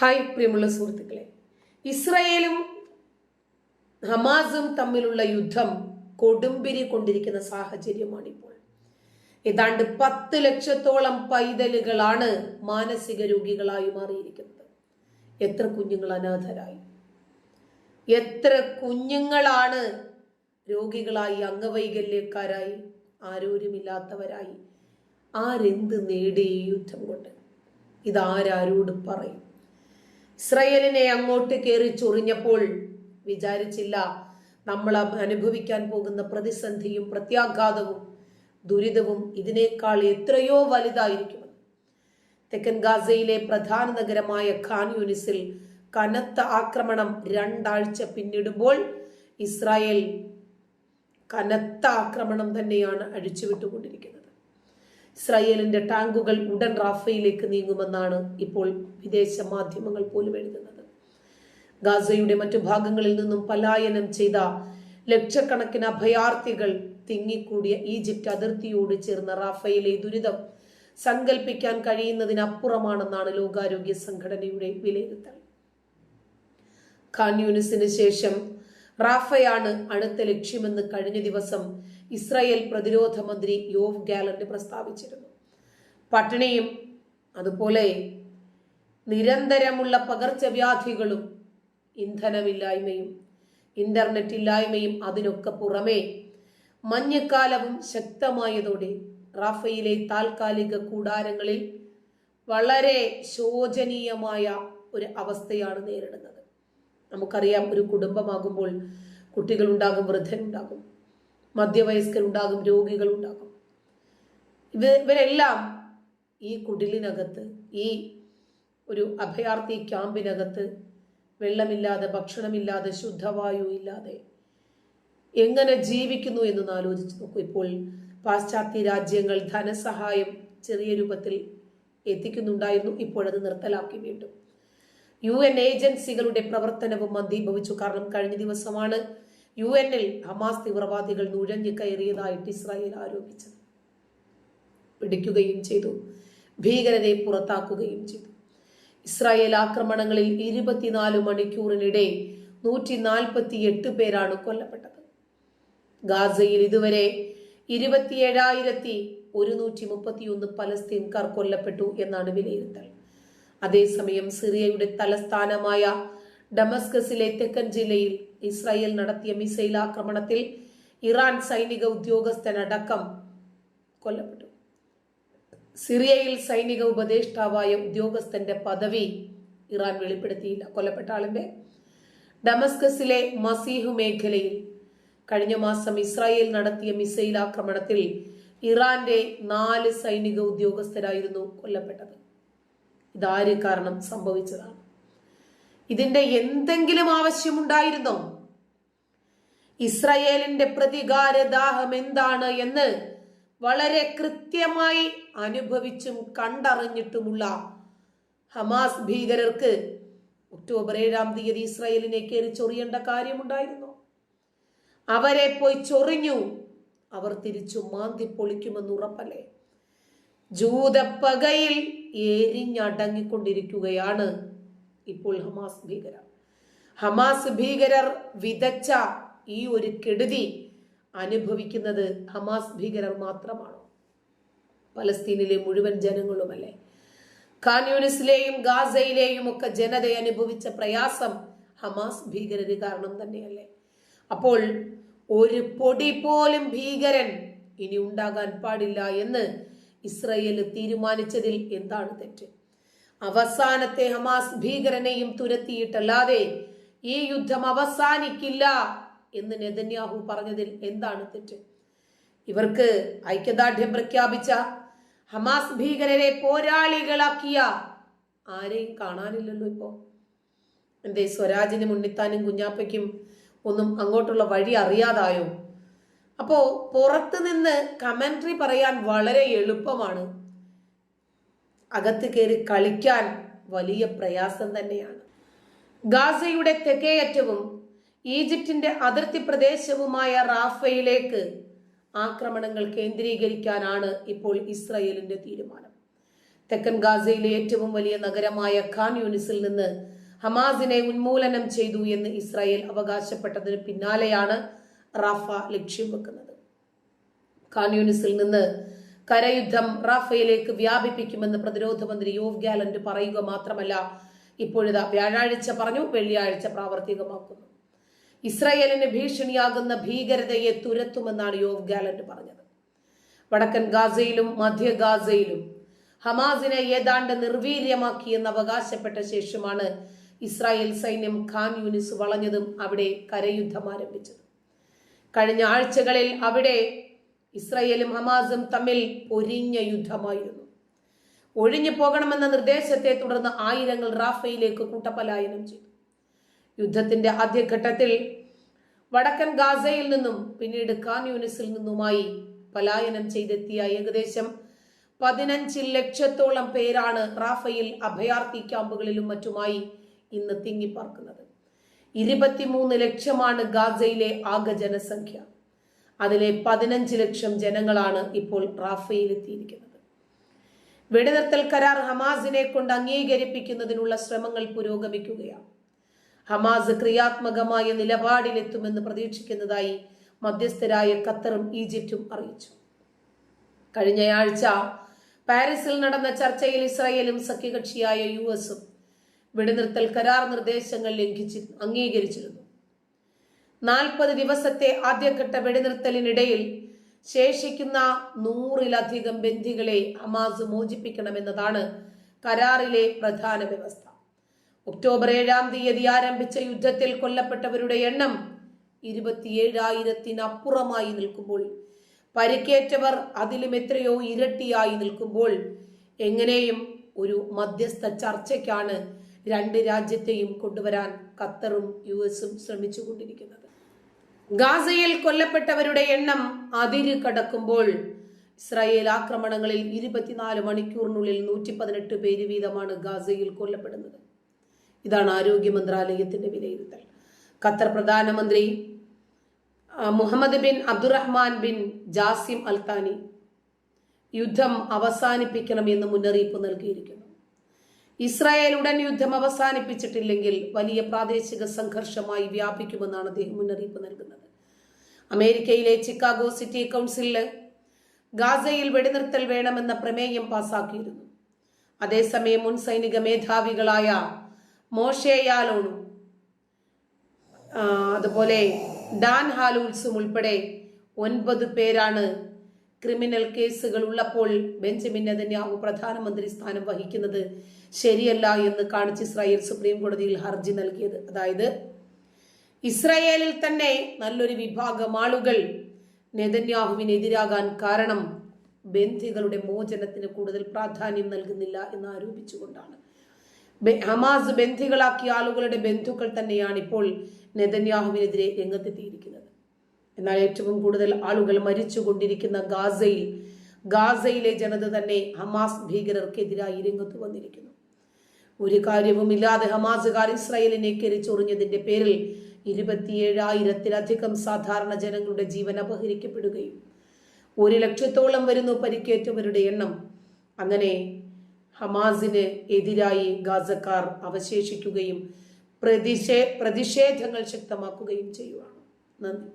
Hi പ്രിയമുള്ള സുഹൃത്തുക്കളെ. ഇസ്രയേലും ഹമാസും തമ്മിലുള്ള യുദ്ധം കൊടുമ്പിരി കൊണ്ടിരിക്കുന്ന സാഹചര്യമാണിപ്പോൾ. ഏതാണ്ട് പത്ത് ലക്ഷത്തോളം പൈതലുകളാണ് മാനസിക രോഗികളായി മാറിയിരിക്കുന്നത്. എത്ര കുഞ്ഞുങ്ങൾ അനാഥരായി? എത്ര കുഞ്ഞുങ്ങളാണ് രോഗികളായി അംഗവൈകല്യക്കാരായി ആരോരുമില്ലാത്തവരായി ആരെന്ത് നേടി യുദ്ധം കൊണ്ട്? ഇതാരാരോട് പറയും? ഇസ്രയേലിനെ അങ്ങോട്ട് കയറി ചൊറിഞ്ഞപ്പോൾ വിചാരിച്ചില്ല നമ്മൾ അനുഭവിക്കാൻ പോകുന്ന പ്രതിസന്ധിയും പ്രത്യാഘാതവും ദുരിതവും ഇതിനേക്കാൾ എത്രയോ വലുതായിരിക്കും. തെക്കൻ ഗാസയിലെ പ്രധാന നഗരമായ ഖാൻ യൂനിസിൽ കനത്ത ആക്രമണം രണ്ടാഴ്ച പിന്നിടുമ്പോൾ ഇസ്രായേൽ കനത്ത ആക്രമണം തന്നെയാണ് അഴിച്ചുവിട്ടുകൊണ്ടിരിക്കുന്നത്. ഇസ്രായേലിന്റെ ടാങ്കുകൾ ഉടൻ റാഫയിലേക്ക് നീങ്ങുമെന്നാണ് ഇപ്പോൾ വിദേശ മാധ്യമങ്ങൾ പോലും എഴുതുന്നത്. ഗാസയുടെ മറ്റു ഭാഗങ്ങളിൽ നിന്നും പലായനം ചെയ്ത ലക്ഷക്കണക്കിന് അഭയാർത്ഥികൾ തിങ്ങിക്കൂടിയ ഈജിപ്റ്റ് അതിർത്തിയോട് ചേർന്ന റാഫയിലെ ദുരിതം സങ്കല്പിക്കാൻ കഴിയുന്നതിനപ്പുറമാണെന്നാണ് ലോകാരോഗ്യ സംഘടനയുടെ വിലയിരുത്തൽ. ഖാൻ യൂണിസിന് ശേഷം റാഫയാണ് അടുത്ത ലക്ഷ്യമെന്ന് കഴിഞ്ഞ ദിവസം ഇസ്രായേൽ പ്രതിരോധ മന്ത്രി യോവ് ഗാലന്റ് പ്രസ്താവിച്ചിരുന്നു. പട്ടിണിയും അതുപോലെ നിരന്തരമുള്ള പകർച്ചവ്യാധികളും ഇന്ധനമില്ലായ്മയും ഇന്റർനെറ്റ് ഇല്ലായ്മയും അതിനൊക്കെ പുറമേ മഞ്ഞക്കാലവും ശക്തമായതോടെ റാഫയിലെ താൽക്കാലിക കൂടാരങ്ങളിൽ വളരെ ശോചനീയമായ ഒരു അവസ്ഥയാണ് നേരിടുന്നത്. നമുക്കറിയാം ഒരു കുടുംബമാകുമ്പോൾ കുട്ടികളുണ്ടാകും വൃദ്ധനുണ്ടാകും. മധ്യവയസ്കരുണ്ടാകും രോഗികളുണ്ടാകും. ഇവ ഇവരെല്ലാം ഈ കുടിലിനകത്ത് ഈ ഒരു അഭയാർത്ഥി ക്യാമ്പിനകത്ത് വെള്ളമില്ലാതെ ഭക്ഷണമില്ലാതെ ശുദ്ധവായു ഇല്ലാതെ എങ്ങനെ ജീവിക്കുന്നു എന്ന് ആലോചിച്ച് നോക്കൂ. ഇപ്പോൾ പാശ്ചാത്യ രാജ്യങ്ങൾ ധനസഹായം ചെറിയ രൂപത്തിൽ എത്തിക്കുന്നുണ്ടായിരുന്നു. ഇപ്പോഴത് നിർത്തലാക്കി വീണ്ടും. യു എൻ ഏജൻസികളുടെ പ്രവർത്തനവും മന്ദീഭവിച്ചു. കാരണം കഴിഞ്ഞ ദിവസമാണ് യു എന്നിൽ ഹമാസ് തീവ്രവാദികൾ നുഴഞ്ഞു കയറിയതായിട്ട് ഇസ്രായേൽ ആരോപിച്ചത്. പിടിക്കുകയും ചെയ്തു. ഭീകരരെ പുറത്താക്കുകയും ചെയ്തു. ഇസ്രായേൽ ആക്രമണങ്ങളിൽ ഇരുപത്തിനാല് മണിക്കൂറിനിടെ നൂറ്റി നാൽപ്പത്തി എട്ട് പേരാണ് കൊല്ലപ്പെട്ടത്. ഗാസയിൽ ഇതുവരെ ഇരുപത്തിയേഴായിരത്തി ഒരുന്നൂറ്റി മുപ്പത്തിയൊന്ന് പലസ്തീൻകാർ കൊല്ലപ്പെട്ടു എന്നാണ് വിലയിരുത്തൽ. അതേസമയം സിറിയയുടെ തലസ്ഥാനമായ ഡമസ്കസിലെ തെക്കൻ ജില്ലയിൽ ഇസ്രായേൽ നടത്തിയ മിസൈൽ ആക്രമണത്തിൽ ഇറാൻ സൈനിക ഉദ്യോഗസ്ഥനടക്കം കൊല്ലപ്പെട്ടു. സിറിയയിൽ സൈനിക ഉപദേഷ്ടാവായ ഉദ്യോഗസ്ഥന്റെ പദവി ഇറാൻ വെളിപ്പെടുത്തിയില്ല. കൊല്ലപ്പെട്ട ആളിന്റെ ഡമസ്കസിലെ മസീഹു മേഖലയിൽ കഴിഞ്ഞ മാസം ഇസ്രായേൽ നടത്തിയ മിസൈൽ ആക്രമണത്തിൽ ഇറാന്റെ നാല് സൈനിക ഉദ്യോഗസ്ഥരായിരുന്നു കൊല്ലപ്പെട്ടത്. ഇതാര് കാരണം സംഭവിച്ചതാണ്? ഇതിന്റെ എന്തെങ്കിലും ആവശ്യമുണ്ടായിരുന്നോ? ഇസ്രയേലിന്റെ പ്രതികാര ദാഹം എന്താണ് എന്ന് വളരെ കൃത്യമായി അനുഭവിച്ചും കണ്ടറിഞ്ഞിട്ടുമുള്ള ഹമാസ് ഭീകരർക്ക് ഒക്ടോബർ ഏഴാം തീയതി ഇസ്രയേലിനെ കയറി ചൊറിയേണ്ട കാര്യമുണ്ടായിരുന്നു? അവരെ പോയി ചൊറിഞ്ഞു. അവർ തിരിച്ചു മാന്തി പൊളിക്കുമെന്ന് ഉറപ്പല്ലേ? ജൂതപ്പകയിൽ എരിഞ്ഞടങ്ങിക്കൊണ്ടിരിക്കുകയാണ് ഇപ്പോൾ ഹമാസ് ഭീകരർ. ഹമാസ് ഭീകരർ വിതച്ച ഈ ഒരു കെടുതി അനുഭവിക്കുന്നത് ഹമാസ് ഭീകരർ മാത്രമാണോ? പലസ്തീനിലെ മുഴുവൻ ജനങ്ങളുമല്ലേ? ഖാൻ യൂണിസിലെയും ഗാസയിലെയും ഒക്കെ ജനത അനുഭവിച്ച പ്രയാസം ഹമാസ് ഭീകരര് കാരണം തന്നെയല്ലേ? അപ്പോൾ ഒരു പൊടി പോലും ഭീകരൻ ഇനി ഉണ്ടാകാൻ പാടില്ല എന്ന് ഇസ്രയേൽ തീരുമാനിച്ചതിൽ എന്താണ് തെറ്റ്? അവസാനത്തെ ഹമാസ് ഭീകരനെയും തുരത്തിയിട്ടല്ലാതെ ഈ യുദ്ധം അവസാനിക്കില്ല എന്ന് നെതന്യാഹു പറഞ്ഞതിൽ എന്താണ് തെറ്റ്? ഇവർക്ക് ഐക്യദാർഢ്യം പ്രഖ്യാപിച്ച ഹമാസ് ഭീകരരെ പോരാളികളാക്കിയ ആരെയും കാണാനില്ലല്ലോ ഇപ്പോ. എന്തേ സ്വരാജിനും ഉണ്ണിത്താനും കുഞ്ഞാപ്പയ്ക്കും ഒന്നും അങ്ങോട്ടുള്ള വഴി അറിയാതായോ? അപ്പോ പുറത്ത് നിന്ന് കമന്ററി പറയാൻ വളരെ എളുപ്പമാണ് അകത്ത് കയറി കളിക്കാൻ വലിയ പ്രയാസം തന്നെയാണ്. ഗാസയുടെ തെക്കേയറ്റവും ഈജിപ്തിന്റെ അതിർത്തി പ്രദേശവുമായ റാഫയിലേക്ക് ആക്രമണങ്ങൾ കേന്ദ്രീകരിക്കാനാണ് ഇപ്പോൾ ഇസ്രയേലിന്റെ തീരുമാനം. തെക്കൻ ഗാസയിലെ ഏറ്റവും വലിയ നഗരമായ ഖാൻ യൂണിസിൽ നിന്ന് ഹമാസിനെ ഉന്മൂലനം ചെയ്തു എന്ന് ഇസ്രായേൽ അവകാശപ്പെട്ടതിന് പിന്നാലെയാണ് റാഫ ലക്ഷ്യം വെക്കുന്നത്. ഖാൻ യൂണിസിൽ നിന്ന് കരയുദ്ധം റാഫയിലേക്ക് വ്യാപിപ്പിക്കുമെന്ന് പ്രതിരോധ മന്ത്രി യോവ് ഗാലന്റ് പറയുക മാത്രമല്ല ഇപ്പോഴിതാ വ്യാഴാഴ്ച പറഞ്ഞു വെള്ളിയാഴ്ച പ്രാവർത്തികമാക്കുന്നു. ഇസ്രായേലിന് ഭീഷണിയാകുന്ന ഭീകരതയെ തുരത്തുമെന്നാണ് യോവ് ഗാലന്റ് പറഞ്ഞത്. വടക്കൻ ഗാസയിലും മധ്യ ഗാസയിലും ഹമാസിനെ ഏതാണ്ട് നിർവീര്യമാക്കിയെന്ന് അവകാശപ്പെട്ട ശേഷമാണ് ഇസ്രായേൽ സൈന്യം ഖാൻ യൂനിസ് വളഞ്ഞതും അവിടെ കരയുദ്ധം ആരംഭിച്ചത്. കഴിഞ്ഞ ആഴ്ചകളിൽ അവിടെ ഇസ്രായേലും ഹമാസും തമ്മിൽ ഒരിഞ്ഞ യുദ്ധമായിരുന്നു. ഒഴിഞ്ഞു പോകണമെന്ന നിർദ്ദേശത്തെ തുടർന്ന് ആയിരങ്ങൾ റാഫയിലേക്ക് കൂട്ടപലായനം ചെയ്തു. യുദ്ധത്തിന്റെ ആദ്യഘട്ടത്തിൽ വടക്കൻ ഗാസയിൽ നിന്നും പിന്നീട് ഖാൻ യൂണിസിൽ നിന്നുമായി പലായനം ചെയ്തെത്തിയ ഏകദേശം പതിനഞ്ച് ലക്ഷത്തോളം പേരാണ് റാഫയിൽ അഭയാർത്ഥി ക്യാമ്പുകളിലും മറ്റുമായി ഇന്ന് തിങ്ങിപ്പാർക്കുന്നത്. ഇരുപത്തിമൂന്ന് ലക്ഷമാണ് ഗാസയിലെ ആകെ ജനസംഖ്യ. അതിലെ പതിനഞ്ച് ലക്ഷം ജനങ്ങളാണ് ഇപ്പോൾ റാഫയിൽ എത്തിയിരിക്കുന്നത് വെടിനിർത്തൽ കരാർ ഹമാസിനെ കൊണ്ട് അംഗീകരിപ്പിക്കുന്നതിനുള്ള ശ്രമങ്ങൾ പുരോഗമിക്കുകയാണ്. ഹമാസ് ക്രിയാത്മകമായ നിലപാടിലെത്തുമെന്ന് പ്രതീക്ഷിക്കുന്നതായി മധ്യസ്ഥരായ ഖത്തറും ഈജിപ്തും അറിയിച്ചു. കഴിഞ്ഞയാഴ്ച പാരീസിൽ നടന്ന ചർച്ചയിൽ ഇസ്രായേലും സഖ്യകക്ഷിയായ യു എസും വെടിനിർത്തൽ കരാർ നിർദ്ദേശങ്ങൾ ലംഘിച്ച് അംഗീകരിച്ചിരുന്നു. നാൽപ്പത് ദിവസത്തെ ആദ്യഘട്ട വെടിനിർത്തലിനിടയിൽ ശേഷിക്കുന്ന നൂറിലധികം ബന്ധികളെ ഹമാസ് മോചിപ്പിക്കണമെന്നതാണ് കരാറിലെ പ്രധാന വ്യവസ്ഥ. ഒക്ടോബർ ഏഴാം തീയതി ആരംഭിച്ച യുദ്ധത്തിൽ കൊല്ലപ്പെട്ടവരുടെ എണ്ണം ഇരുപത്തിയേഴായിരത്തിനപ്പുറമായി നിൽക്കുമ്പോൾ പരിക്കേറ്റവർ അതിലും എത്രയോ ഇരട്ടിയായി നിൽക്കുമ്പോൾ എങ്ങനെയും ഒരു മധ്യസ്ഥ ചർച്ചയ്ക്കാണ് രണ്ട് രാജ്യത്തെയും കൊണ്ടുവരാൻ ഖത്തറും യു എസും ശ്രമിച്ചുകൊണ്ടിരിക്കുന്നത്. ഗാസയിൽ കൊല്ലപ്പെട്ടവരുടെ എണ്ണം അതിര് കടക്കുമ്പോൾ ഇസ്രായേൽ ആക്രമണങ്ങളിൽ ഇരുപത്തിനാല് മണിക്കൂറിനുള്ളിൽ നൂറ്റി പതിനെട്ട് പേര് വീതമാണ് ഗാസയിൽ കൊല്ലപ്പെടുന്നത്. ഇതാണ് ആരോഗ്യ മന്ത്രാലയത്തിന്റെ വിലയിരുത്തൽ. ഖത്തർ പ്രധാനമന്ത്രി Mohammed bin Abdulrahman bin Jassim Al Thani യുദ്ധം അവസാനിപ്പിക്കണമെന്ന് മുന്നറിയിപ്പ് നൽകിയിരിക്കുന്നു. ഇസ്രായേൽ ഉടൻ യുദ്ധം അവസാനിപ്പിച്ചിട്ടില്ലെങ്കിൽ വലിയ പ്രാദേശിക സംഘർഷമായി വ്യാപിക്കുമെന്നാണ് അദ്ദേഹം മുന്നറിയിപ്പ് നൽകുന്നത്. അമേരിക്കയിലെ ചിക്കാഗോ സിറ്റി കൗൺസിലിൽ ഗാസയിൽ വെടിനിർത്തൽ വേണമെന്ന പ്രമേയം പാസാക്കിയിരുന്നു. അതേസമയം മുൻ സൈനിക മേധാവികളായ മോഷേയാലോണും അതുപോലെ ഡാൻ ഹാലൂൽസും ഉൾപ്പെടെ ഒൻപത് പേരാണ് ക്രിമിനൽ കേസുകൾ ഉള്ളപ്പോൾ ബെഞ്ചമിൻ നെതന്യാഹു പ്രധാനമന്ത്രി സ്ഥാനം വഹിക്കുന്നത് ശരിയല്ല എന്ന് കാണിച്ച് ഇസ്രായേൽ സുപ്രീം കോടതിയിൽ ഹർജി നൽകിയത്. അതായത് ഇസ്രായേലിൽ തന്നെ നല്ലൊരു വിഭാഗം ആളുകൾ നെതന്യാഹുവിനെതിരാകാൻ കാരണം ബന്ധികളുടെ മോചനത്തിന് കൂടുതൽ പ്രാധാന്യം നൽകുന്നില്ല എന്ന് ആരോപിച്ചുകൊണ്ടാണ്. ഹമാസ് ബന്ധികളാക്കിയ ആളുകളുടെ ബന്ധുക്കൾ തന്നെയാണ് ഇപ്പോൾ നെതന്യാഹുവിനെതിരെ രംഗത്തെത്തിയിരിക്കുന്നത്. എന്നാൽ ഏറ്റവും കൂടുതൽ ആളുകൾ മരിച്ചുകൊണ്ടിരിക്കുന്ന ഗാസയിൽ ഗാസയിലെ ജനത തന്നെ ഹമാസ് ഭീകരർക്കെതിരായി രംഗത്ത് വന്നിരിക്കുന്നു. ഒരു കാര്യവുമില്ലാതെ ഹമാസുകാർ ഇസ്രായേലിനെ കെരിച്ചൊറിഞ്ഞതിന്റെ പേരിൽ ഇരുപത്തിയേഴായിരത്തിലധികം സാധാരണ ജനങ്ങളുടെ ജീവൻ അപഹരിക്കപ്പെടുകയും ഒരു ലക്ഷത്തോളം വരുന്നു പരിക്കേറ്റവരുടെ എണ്ണം. അങ്ങനെ ഹമാസിന് എതിരായി ഗാസക്കാർ അവശേഷിക്കുകയും പ്രതിഷേ പ്രതിഷേധങ്ങൾ ശക്തമാക്കുകയും ചെയ്യുവാണ്. നന്ദി.